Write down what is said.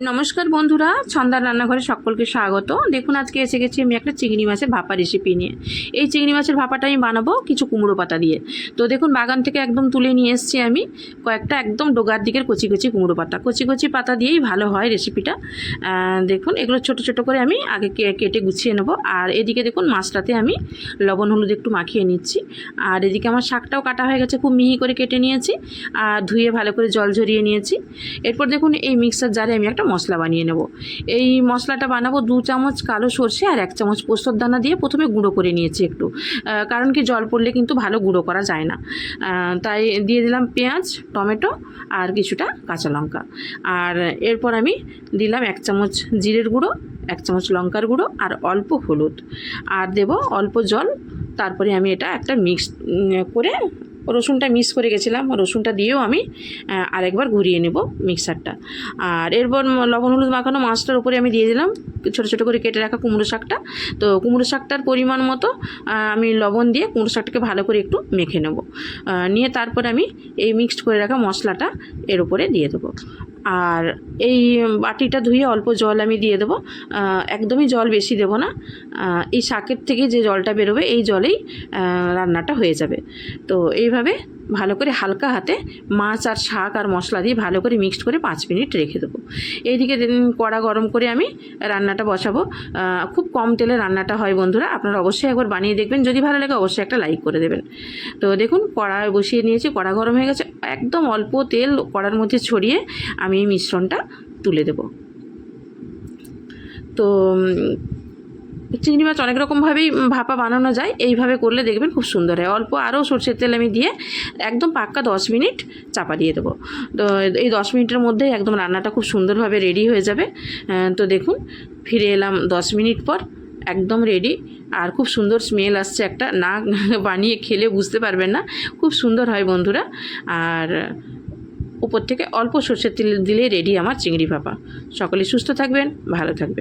নমস্কার বন্ধুরা, ছন্দার রান্নাঘরে সকলকে স্বাগত। দেখুন, আজকে এসে গেছি আমি একটা চিংড়ি মাছের ভাপা রেসিপি নিয়ে। এই চিংড়ি মাছের ভাপাটা আমি বানাবো কিছু কুমড়ো পাতা দিয়ে। তো দেখুন, বাগান থেকে একদম তুলে নিয়ে এসেছি আমি কয়েকটা একদম ডোগার দিকের কচি কচি কুমড়ো পাতা। কচি কচি পাতা দিয়েই ভালো হয় রেসিপিটা দেখুন, এগুলো ছোট ছোট করে আমি আগে কেটে গুছিয়ে নেব। আর এদিকে দেখুন, মাছটাতে আমি লবণ, হলুদ একটু মাখিয়ে নিচ্ছি। আর এদিকে আমার শাকটাও কাটা হয়ে গেছে, খুব মিহি করে কেটে নিয়েছি। আর ধুয়ে ভালো করে জল ঝরিয়ে নিয়েছি। এরপর দেখুন, এই মিক্সার জারে আমি একটা মশলা বানিয়ে নেব। এই মশলাটা বানাবো দু চামচ কালো সর্ষে আর এক চামচ পোস্তর দানা দিয়ে প্রথমে গুঁড়ো করে নিয়েছি একটু। কারণ কি জল পড়লে কিন্তু ভালো গুঁড়ো করা যায় না। তাই দিয়ে দিলাম পেঁয়াজ, টমেটো আর কিছুটা কাঁচা লঙ্কা। আর এরপর আমি দিলাম এক চামচ জিরের গুঁড়ো, এক চামচ লঙ্কার গুঁড়ো আর অল্প হলুদ। আর দেব অল্প জল। তারপরে আমি এটা একটা মিক্স করে রসুনটা মিক্স করে গেছিলাম, রসুনটা দিয়েও আমি আরেকবার ঘুরিয়ে নেব মিক্সারটা। আর এরপর লবণ, হলুদ মাখানো মাছটার উপরে আমি দিয়ে দিলাম ছোটো ছোটো করে কেটে রাখা কুমড়ো শাকটা। তো কুমড়ো শাকটার পরিমাণ মতো আমি লবণ দিয়ে কুমড়ো শাকটাকে ভালো করে একটু মেখে নেব। নিয়ে তারপর আমি এই মিক্সড করে রাখা মশলাটা এর উপরে দিয়ে দেবো। আর এই বাটিটা ধুয়ে অল্প জল আমি দিয়ে দেবো। একদমই জল বেশি দেবো না। এই শাকের থেকে যে জলটা বেরোবে, এই জলেই রান্নাটা হয়ে যাবে। তো এইভাবে ভালো করে হালকা হাতে মাছ আর শাক আর মশলা দিয়ে ভালো করে মিক্সড করে পাঁচ মিনিট রেখে দেবো। এইদিকে কড়া গরম করে আমি রান্নাটা বসাবো। খুব কম তেলে রান্নাটা হয় বন্ধুরা, আপনারা অবশ্যই একবার বানিয়ে দেখবেন। যদি ভালো লাগে অবশ্যই একটা লাইক করে দেবেন। তো দেখুন কড়ায় বসিয়ে নিয়েছি, কড়া গরম হয়ে গেছে। একদম অল্প তেল কড়ার মধ্যে ছড়িয়ে আমি এই মিশ্রণটা তুলে দেব। তো চিংড়ি মাছ অনেক রকমভাবেই ভাপা বানানো যায়। এইভাবে করলে দেখবেন খুব সুন্দর হয়। অল্প আরও সর্ষের তেল আমি দিয়ে একদম পাক্কা দশ মিনিট চাপা দিয়ে দেবো। তো এই দশ মিনিটের মধ্যেই একদম রান্নাটা খুব সুন্দরভাবে রেডি হয়ে যাবে। তো দেখুন, ফিরে এলাম দশ মিনিট পর, একদম রেডি। আর খুব সুন্দর স্মেল আসছে একটা। না বানিয়ে খেলে বুঝতে পারবেন না। খুব সুন্দর হয় বন্ধুরা। আর উপর থেকে অল্প সর্ষের তেল দিলে রেডি আমার চিংড়ি ভাপা। সকলে সুস্থ থাকবেন, ভালো থাকবেন।